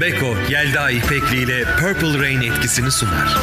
Beko, Yelda İpekli ile Purple Rain etkisini sunar.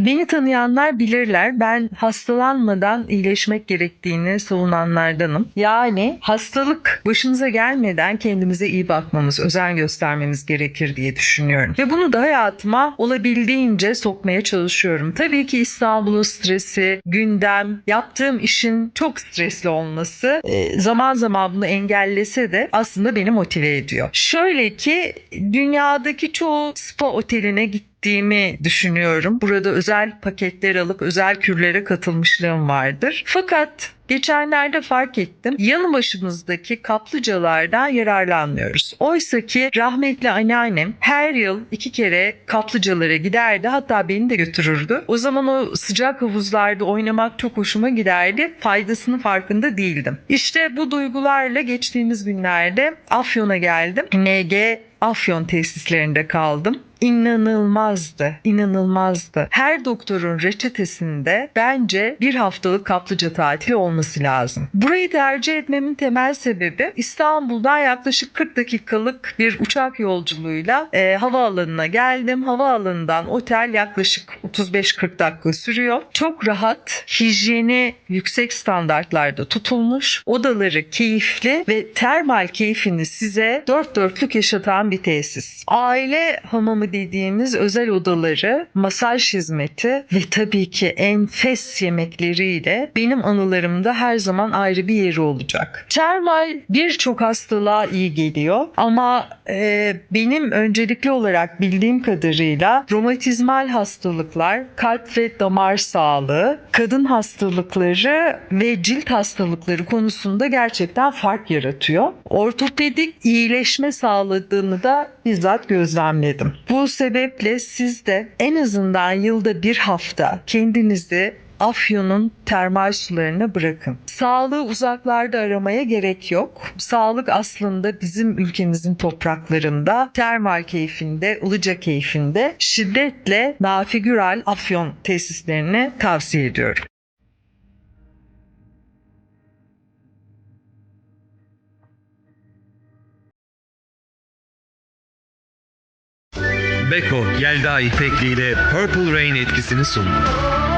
Beni tanıyanlar bilirler ben hastalanmadan iyileşmek gerektiğini savunanlardanım. Yani hastalık başımıza gelmeden kendimize iyi bakmamız, özen göstermemiz gerekir diye düşünüyorum. Ve bunu da hayatıma olabildiğince sokmaya çalışıyorum. Tabii ki İstanbul'un stresi, gündem, yaptığım işin çok stresli olması e, zaman zaman bunu engellese de aslında beni motive ediyor. Şöyle ki dünyadaki çoğu spa oteline gittiğimi düşünüyorum. Burada özel paketler alıp özel kürlere katılmışlığım vardır. Fakat geçenlerde fark ettim. Yanı başımızdaki kaplıcalardan yararlanmıyoruz. Oysa ki rahmetli anneannem her yıl iki kere kaplıcalara giderdi. Hatta beni de götürürdü. O zaman o sıcak havuzlarda oynamak çok hoşuma giderdi. Faydasının farkında değildim. İşte bu duygularla geçtiğimiz günlerde Afyon'a geldim. NG Afyon tesislerinde kaldım. İnanılmazdı, inanılmazdı. Her doktorun reçetesinde bence bir haftalık kaplıca tatili olması lazım. Burayı tercih etmemin temel sebebi İstanbul'dan yaklaşık 40 dakikalık bir uçak yolculuğuyla e, havaalanına geldim. Havaalanından otel yaklaşık 35-40 dakika sürüyor. Çok rahat, hijyeni yüksek standartlarda tutulmuş, odaları keyifli ve termal keyfini size dört dörtlük yaşatan bir tesis. Aile hamamı dediğimiz özel odaları, masaj hizmeti ve tabii ki enfes yemekleriyle benim anılarımda her zaman ayrı bir yeri olacak. Termal birçok hastalığa iyi geliyor ama e, benim öncelikli olarak bildiğim kadarıyla romatizmal hastalıklar, kalp ve damar sağlığı, kadın hastalıkları ve cilt hastalıkları konusunda gerçekten fark yaratıyor. Ortopedik iyileşme sağladığını da bizzat gözlemledim. Bu sebeple siz de en azından yılda bir hafta kendinizi Afyon'un termal sularına bırakın. Sağlığı uzaklarda aramaya gerek yok. Sağlık aslında bizim ülkemizin topraklarında, termal keyfinde, Ilıca keyfinde şiddetle Nafigüral Afyon tesislerini tavsiye ediyorum. Beko, Yelda İpekli ile Purple Rain etkisini sundu.